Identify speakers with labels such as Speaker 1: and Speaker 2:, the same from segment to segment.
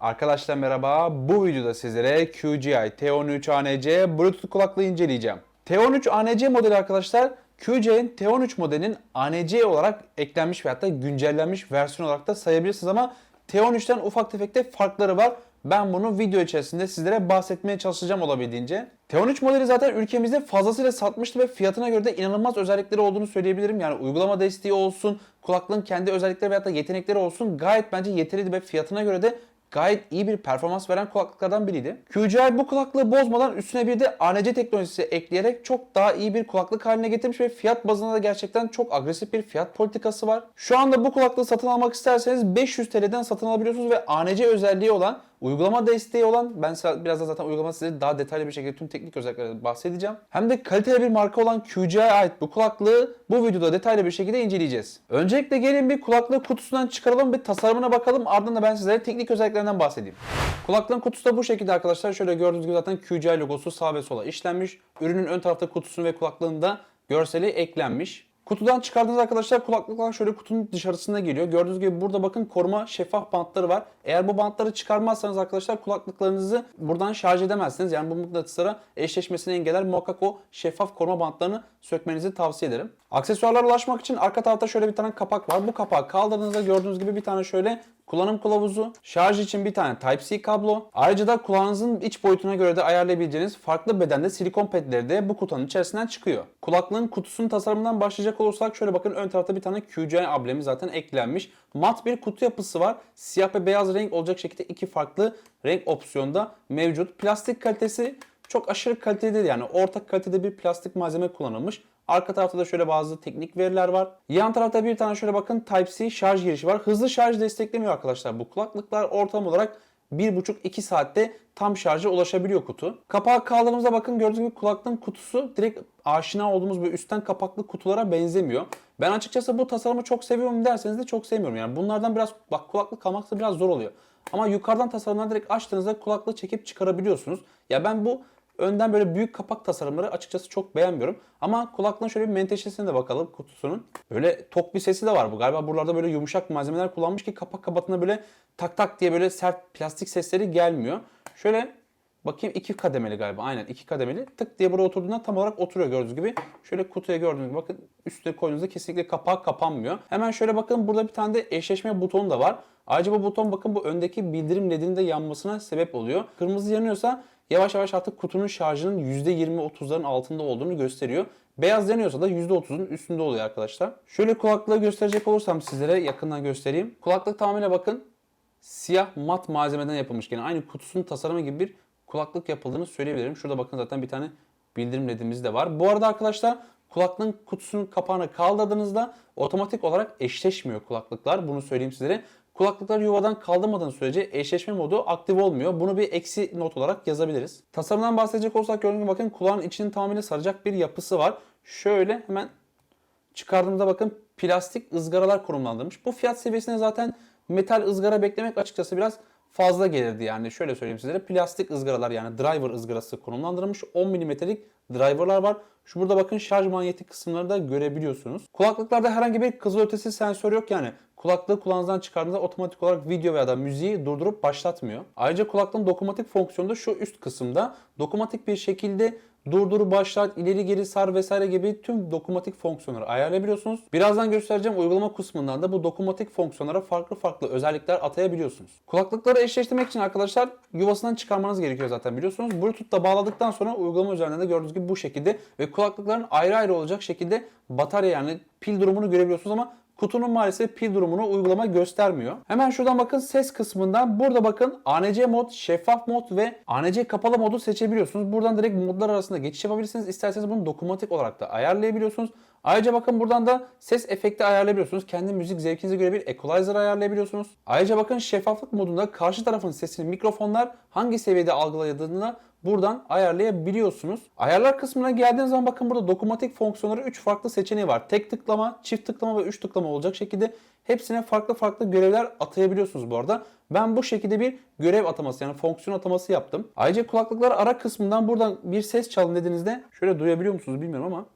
Speaker 1: Arkadaşlar merhaba. Bu videoda sizlere QGI T13 ANC Bluetooth kulaklığı inceleyeceğim. T13 ANC modeli arkadaşlar QGI'nin T13 modelinin ANC olarak eklenmiş veyahut da güncellenmiş versiyon olarak da sayabilirsiniz ama T13'ten ufak tefek de farkları var. Ben bunu video içerisinde sizlere bahsetmeye çalışacağım olabildiğince. T13 modeli zaten ülkemizde fazlasıyla satmıştı ve fiyatına göre de inanılmaz özellikleri olduğunu söyleyebilirim. Yani uygulama desteği olsun, kulaklığın kendi özellikleri veyahut da yetenekleri olsun gayet bence yeterliydi ve fiyatına göre de gayet iyi bir performans veren kulaklıklardan biriydi. QGI bu kulaklığı bozmadan üstüne bir de ANC teknolojisi ekleyerek çok daha iyi bir kulaklık haline getirmiş ve fiyat bazında da gerçekten çok agresif bir fiyat politikası var. Şu anda bu kulaklığı satın almak isterseniz 500 TL'den satın alabiliyorsunuz ve ANC özelliği olan Uygulama desteği olan, ben birazdan zaten uygulama size daha detaylı bir şekilde tüm teknik özelliklerden bahsedeceğim. Hem de kaliteli bir marka olan QGI'ye ait bu kulaklığı bu videoda detaylı bir şekilde inceleyeceğiz. Öncelikle gelin bir kulaklığı kutusundan çıkaralım bir tasarımına bakalım ardından da ben sizlere teknik özelliklerinden bahsedeyim. Kulaklığın kutusu da bu şekilde arkadaşlar. Şöyle gördüğünüz gibi zaten QGI logosu sağ ve sola işlenmiş. Ürünün ön tarafta kutusunun ve kulaklığında görseli eklenmiş. Kutudan çıkardığınız arkadaşlar kulaklıklar şöyle kutunun dışarısında geliyor. Gördüğünüz gibi burada bakın koruma şeffaf bantları var. Eğer bu bantları çıkarmazsanız arkadaşlar kulaklıklarınızı buradan şarj edemezsiniz. Yani bu mıknatıslara eşleşmesini engeller. Muhakkak o şeffaf koruma bantlarını sökmenizi tavsiye ederim. Aksesuarlara ulaşmak için arka tarafta şöyle bir tane kapak var. Bu kapağı kaldırdığınızda gördüğünüz gibi bir tane şöyle kullanım kılavuzu, şarj için bir tane Type-C kablo. Ayrıca da kulağınızın iç boyutuna göre de ayarlayabileceğiniz farklı bedende silikon pedleri de bu kutunun içerisinden çıkıyor. Kulaklığın kutusunun tasarımından başlayacak olursak şöyle bakın ön tarafta bir tane QGI amblemi zaten eklenmiş. Mat bir kutu yapısı var. Siyah ve beyaz renk olacak şekilde iki farklı renk opsiyonda mevcut. Plastik kalitesi çok aşırı kaliteli yani orta kalitede bir plastik malzeme kullanılmış. Arka tarafta da şöyle bazı teknik veriler var. Yan tarafta bir tane şöyle bakın Type-C şarj girişi var. Hızlı şarj desteklemiyor arkadaşlar bu kulaklıklar. Ortam olarak 1,5-2 saatte tam şarja ulaşabiliyor kutu. Kapağı kaldırdığımızda bakın gördüğünüz gibi kulaklığın kutusu direkt aşina olduğumuz bir üstten kapaklı kutulara benzemiyor. Ben açıkçası bu tasarımı çok seviyorum derseniz de çok sevmiyorum. Yani bunlardan biraz bak kulaklık almakta biraz zor oluyor. Ama yukarıdan tasarımları direkt açtığınızda kulaklığı çekip çıkarabiliyorsunuz. Ya ben bu önden böyle büyük kapak tasarımları açıkçası çok beğenmiyorum. Ama kulaklığın şöyle bir menteşesine de bakalım kutusunun. Böyle tok bir sesi de var bu. Galiba buralarda böyle yumuşak malzemeler kullanmış ki kapak kapatına böyle tak tak diye böyle sert plastik sesleri gelmiyor. Şöyle bakayım iki kademeli galiba. Aynen iki kademeli. Tık diye buraya oturduğunda tam olarak oturuyor gördüğünüz gibi. Şöyle kutuya gördüğünüz gibi bakın üstüne koyduğunuzda kesinlikle kapağı kapanmıyor. Hemen şöyle bakın burada bir tane de eşleşme butonu da var. Ayrıca bu buton bakın bu öndeki bildirim ledinin de yanmasına sebep oluyor. Kırmızı yanıyorsa yavaş yavaş artık kutunun şarjının %20-30'ların altında olduğunu gösteriyor. Beyaz yanıyorsa da %30'un üstünde oluyor arkadaşlar. Şöyle kulaklığı gösterecek olursam sizlere yakından göstereyim. Kulaklık tamamıyla bakın siyah mat malzemeden yapılmış. Yani aynı kutusunun tasarımı gibi bir kulaklık yapıldığını söyleyebilirim. Şurada bakın zaten bir tane bildirim ledimiz de var. Bu arada arkadaşlar kulaklığın kutusunun kapağını kaldırdığınızda otomatik olarak eşleşmiyor kulaklıklar. Bunu söyleyeyim sizlere. Kulaklıklar yuvadan kaldırmadığın sürece eşleşme modu aktif olmuyor. Bunu bir eksi not olarak yazabiliriz. Tasarımdan bahsedecek olsak gördüğünüz bakın kulağın içinin tamamıyla saracak bir yapısı var. Şöyle hemen çıkardığımda bakın plastik ızgaralar konumlandırmış. Bu fiyat seviyesine zaten metal ızgara beklemek açıkçası biraz fazla gelirdi yani. Şöyle söyleyeyim sizlere plastik ızgaralar yani driver ızgarası konumlandırılmış 10 mm'lik driverlar var. Şu burada bakın şarj manyetik kısımları da görebiliyorsunuz. Kulaklıklarda herhangi bir kızılötesi sensör yok yani. Kulaklığı kulağınızdan çıkardığınızda otomatik olarak video veya da müziği durdurup başlatmıyor. Ayrıca kulaklığın dokunmatik fonksiyonu da şu üst kısımda. Dokunmatik bir şekilde durdur, başlat, ileri geri sar vesaire gibi tüm dokunmatik fonksiyonları ayarlayabiliyorsunuz. Birazdan göstereceğim uygulama kısmından da bu dokunmatik fonksiyonlara farklı farklı özellikler atayabiliyorsunuz. Kulaklıkları eşleştirmek için arkadaşlar yuvasından çıkarmanız gerekiyor zaten biliyorsunuz. Bluetooth'ta bağladıktan sonra uygulama üzerinden de gördüğünüz gibi bu şekilde ve kulaklıkların ayrı ayrı olacak şekilde batarya yani pil durumunu görebiliyorsunuz ama Kutunun maalesef pil durumunu uygulama göstermiyor. Hemen şuradan bakın ses kısmından. Burada bakın ANC mod, şeffaf mod ve ANC kapalı modu seçebiliyorsunuz. Buradan direkt modlar arasında geçiş yapabilirsiniz. İsterseniz bunu dokunmatik olarak da ayarlayabiliyorsunuz. Ayrıca bakın buradan da ses efekti ayarlayabiliyorsunuz. Kendi müzik zevkinize göre bir equalizer ayarlayabiliyorsunuz. Ayrıca bakın şeffaflık modunda karşı tarafın sesini mikrofonlar hangi seviyede algıladığını buradan ayarlayabiliyorsunuz. Ayarlar kısmına geldiğiniz zaman bakın burada dokunmatik fonksiyonları 3 farklı seçeneği var. Tek tıklama, çift tıklama ve 3 tıklama olacak şekilde hepsine farklı farklı görevler atayabiliyorsunuz bu arada. Ben bu şekilde bir görev ataması yani fonksiyon ataması yaptım. Ayrıca kulaklıklar ara kısmından buradan bir ses çalın dediğinizde şöyle duyabiliyor musunuz bilmiyorum ama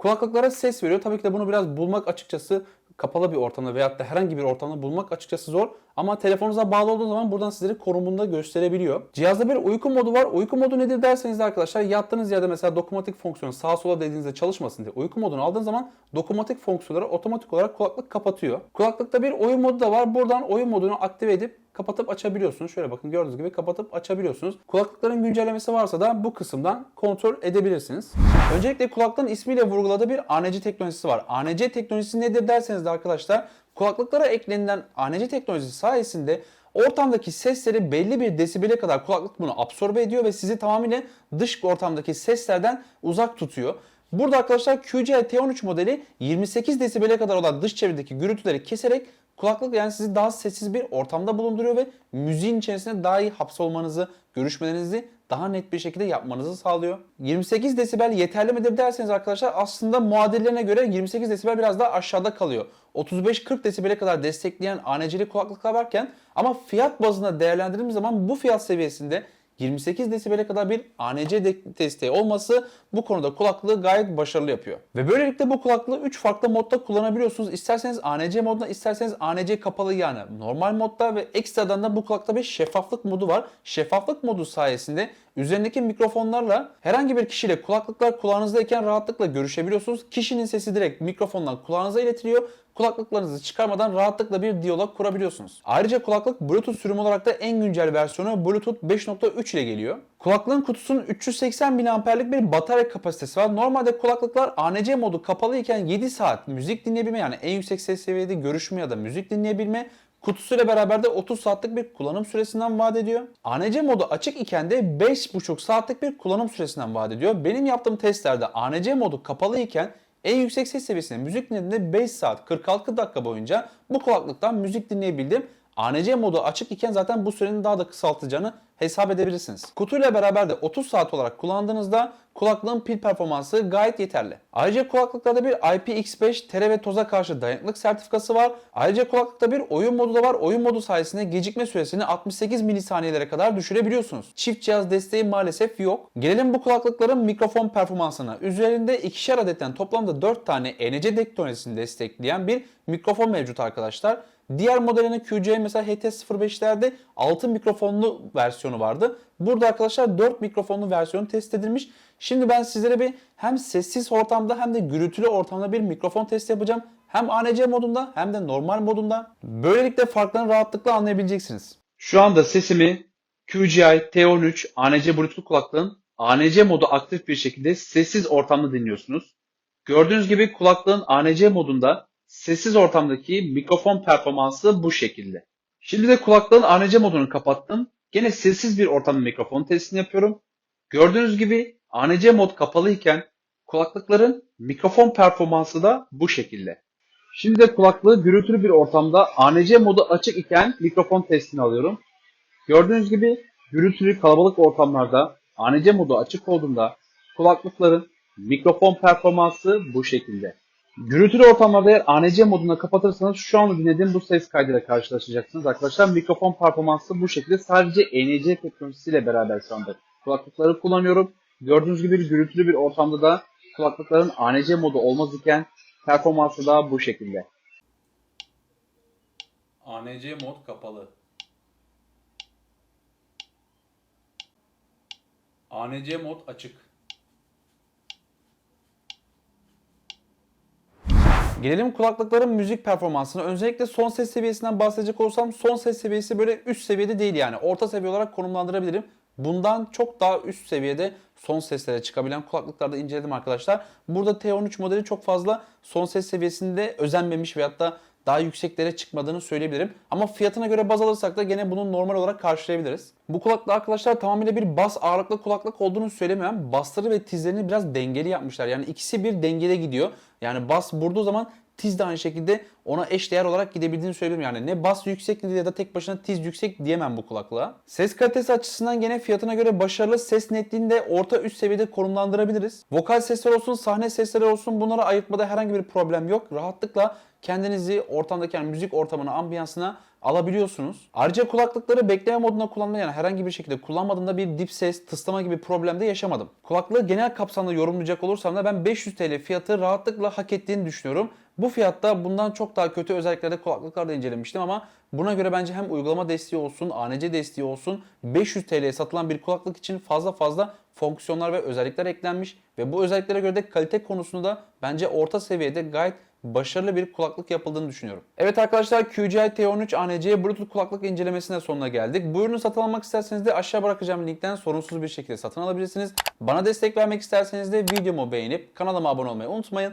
Speaker 1: Kulaklıklara ses veriyor. Tabii ki de bunu biraz bulmak açıkçası kapalı bir ortamda veyahut da herhangi bir ortamda bulmak açıkçası zor. Ama telefonunuza bağlı olduğu zaman buradan sizleri konumunda gösterebiliyor. Cihazda bir uyku modu var. Uyku modu nedir derseniz de arkadaşlar yattığınız yerde mesela dokunmatik fonksiyonu sağa sola dediğinizde çalışmasın diye uyku modunu aldığınız zaman dokunmatik fonksiyonları otomatik olarak kulaklık kapatıyor. Kulaklıkta bir oyun modu da var. Buradan oyun modunu aktive edip kapatıp açabiliyorsunuz. Şöyle bakın gördüğünüz gibi kapatıp açabiliyorsunuz. Kulaklıkların güncellemesi varsa da bu kısımdan kontrol edebilirsiniz. Öncelikle kulaklığın ismiyle vurguladığı bir ANC teknolojisi var. ANC teknolojisi nedir derseniz de arkadaşlar kulaklıklara eklenilen ANC teknolojisi sayesinde ortamdaki sesleri belli bir desibele kadar kulaklık bunu absorbe ediyor ve sizi tamamıyla dış ortamdaki seslerden uzak tutuyor. Burada arkadaşlar QCI T13 modeli 28 desibele kadar olan dış çevredeki gürültüleri keserek kulaklık yani sizi daha sessiz bir ortamda bulunduruyor ve müziğin içerisinde daha iyi hapsolmanızı, görüşmelerinizi daha net bir şekilde yapmanızı sağlıyor. 28 desibel yeterli midir derseniz arkadaşlar aslında muadillerine göre 28 desibel biraz daha aşağıda kalıyor. 35-40 desibele kadar destekleyen ANC'li kulaklıklar varken ama fiyat bazında değerlendirdiğimiz zaman bu fiyat seviyesinde 28 desibele kadar bir ANC de- desteği olması bu konuda kulaklığı gayet başarılı yapıyor. Ve böylelikle bu kulaklığı 3 farklı modda kullanabiliyorsunuz. İsterseniz ANC modda, isterseniz ANC kapalı yani normal modda ve ekstradan da bu kulakta bir şeffaflık modu var. Şeffaflık modu sayesinde üzerindeki mikrofonlarla herhangi bir kişiyle kulaklıklar kulağınızdayken rahatlıkla görüşebiliyorsunuz. Kişinin sesi direkt mikrofondan kulağınıza iletiliyor kulaklıklarınızı çıkarmadan rahatlıkla bir diyalog kurabiliyorsunuz. Ayrıca kulaklık Bluetooth sürümü olarak da en güncel versiyonu Bluetooth 5.3 ile geliyor. Kulaklığın kutusunun 380 mAh'lik bir batarya kapasitesi var. Normalde kulaklıklar ANC modu kapalı iken 7 saat müzik dinleyebilme yani en yüksek ses seviyede görüşme ya da müzik dinleyebilme Kutusuyla beraber de 30 saatlik bir kullanım süresinden vaat ediyor. ANC modu açık iken de 5,5 saatlik bir kullanım süresinden vaat ediyor. Benim yaptığım testlerde ANC modu kapalı iken en yüksek ses seviyesinde müzik dinlediğimde 5 saat 46 dakika boyunca bu kulaklıktan müzik dinleyebildim. ANC modu açık iken zaten bu sürenin daha da kısaltacağını hesap edebilirsiniz. Kutuyla beraber de 30 saat olarak kullandığınızda kulaklığın pil performansı gayet yeterli. Ayrıca kulaklıklarda bir IPX5 tere ve toza karşı dayanıklık sertifikası var. Ayrıca kulaklıkta bir oyun modu da var. Oyun modu sayesinde gecikme süresini 68 milisaniyelere kadar düşürebiliyorsunuz. Çift cihaz desteği maalesef yok. Gelelim bu kulaklıkların mikrofon performansına. Üzerinde ikişer adetten toplamda 4 tane ENC teknolojisini destekleyen bir mikrofon mevcut arkadaşlar. Diğer modelinin QC mesela HT05'lerde 6 mikrofonlu versiyonu vardı. Burada arkadaşlar 4 mikrofonlu versiyonu test edilmiş. Şimdi ben sizlere bir hem sessiz ortamda hem de gürültülü ortamda bir mikrofon testi yapacağım. Hem ANC modunda hem de normal modunda. Böylelikle farklarını rahatlıkla anlayabileceksiniz. Şu anda sesimi QGI T13 ANC Bluetooth kulaklığın ANC modu aktif bir şekilde sessiz ortamda dinliyorsunuz. Gördüğünüz gibi kulaklığın ANC modunda sessiz ortamdaki mikrofon performansı bu şekilde. Şimdi de kulaklığın ANC modunu kapattım. Gene sessiz bir ortamda mikrofon testini yapıyorum. Gördüğünüz gibi ANC mod kapalı iken kulaklıkların mikrofon performansı da bu şekilde. Şimdi de kulaklığı gürültülü bir ortamda ANC modu açık iken mikrofon testini alıyorum. Gördüğünüz gibi gürültülü kalabalık ortamlarda ANC modu açık olduğunda kulaklıkların mikrofon performansı bu şekilde. Gürültülü ortamlarda eğer ANC moduna kapatırsanız şu anda dinlediğim bu ses kaydıyla karşılaşacaksınız arkadaşlar. Mikrofon performansı bu şekilde sadece ENC teknolojisiyle beraber şu anda kulaklıkları kullanıyorum. Gördüğünüz gibi gürültülü bir ortamda da kulaklıkların ANC modu olmaz iken performansı da bu şekilde. ANC mod kapalı. ANC mod açık. Gelelim kulaklıkların müzik performansına. Öncelikle son ses seviyesinden bahsedecek olursam son ses seviyesi böyle üst seviyede değil yani. Orta seviye olarak konumlandırabilirim. Bundan çok daha üst seviyede son seslere çıkabilen kulaklıklarda inceledim arkadaşlar. Burada T13 modeli çok fazla son ses seviyesinde özenmemiş veyahut da daha yükseklere çıkmadığını söyleyebilirim. Ama fiyatına göre baz alırsak da gene bunu normal olarak karşılayabiliriz. Bu kulaklık arkadaşlar tamamıyla bir bas ağırlıklı kulaklık olduğunu söylemem. Basları ve tizlerini biraz dengeli yapmışlar. Yani ikisi bir dengede gidiyor. Yani bas vurduğu zaman tiz de aynı şekilde ona eş değer olarak gidebildiğini söylerim. Yani ne bas yüksek ya da tek başına tiz yüksek diyemem bu kulaklığa. Ses kalitesi açısından gene fiyatına göre başarılı ses netliğini de orta üst seviyede konumlandırabiliriz. Vokal sesler olsun, sahne sesleri olsun bunları ayırtmada herhangi bir problem yok. Rahatlıkla kendinizi ortamdaki yani müzik ortamına, ambiyansına alabiliyorsunuz. Ayrıca kulaklıkları bekleme modunda kullanma yani herhangi bir şekilde kullanmadığımda bir dip ses, tıslama gibi problem de yaşamadım. Kulaklığı genel kapsamda yorumlayacak olursam da ben 500 TL fiyatı rahatlıkla hak ettiğini düşünüyorum. Bu fiyatta bundan çok daha kötü özelliklerde kulaklıklar da incelemiştim ama buna göre bence hem uygulama desteği olsun, ANC desteği olsun 500 TL'ye satılan bir kulaklık için fazla fazla fonksiyonlar ve özellikler eklenmiş ve bu özelliklere göre de kalite konusunda da bence orta seviyede gayet başarılı bir kulaklık yapıldığını düşünüyorum. Evet arkadaşlar QGI T13 ANC Bluetooth kulaklık incelemesine sonuna geldik. Bu ürünü satın almak isterseniz de aşağı bırakacağım linkten sorunsuz bir şekilde satın alabilirsiniz. Bana destek vermek isterseniz de videomu beğenip kanalıma abone olmayı unutmayın.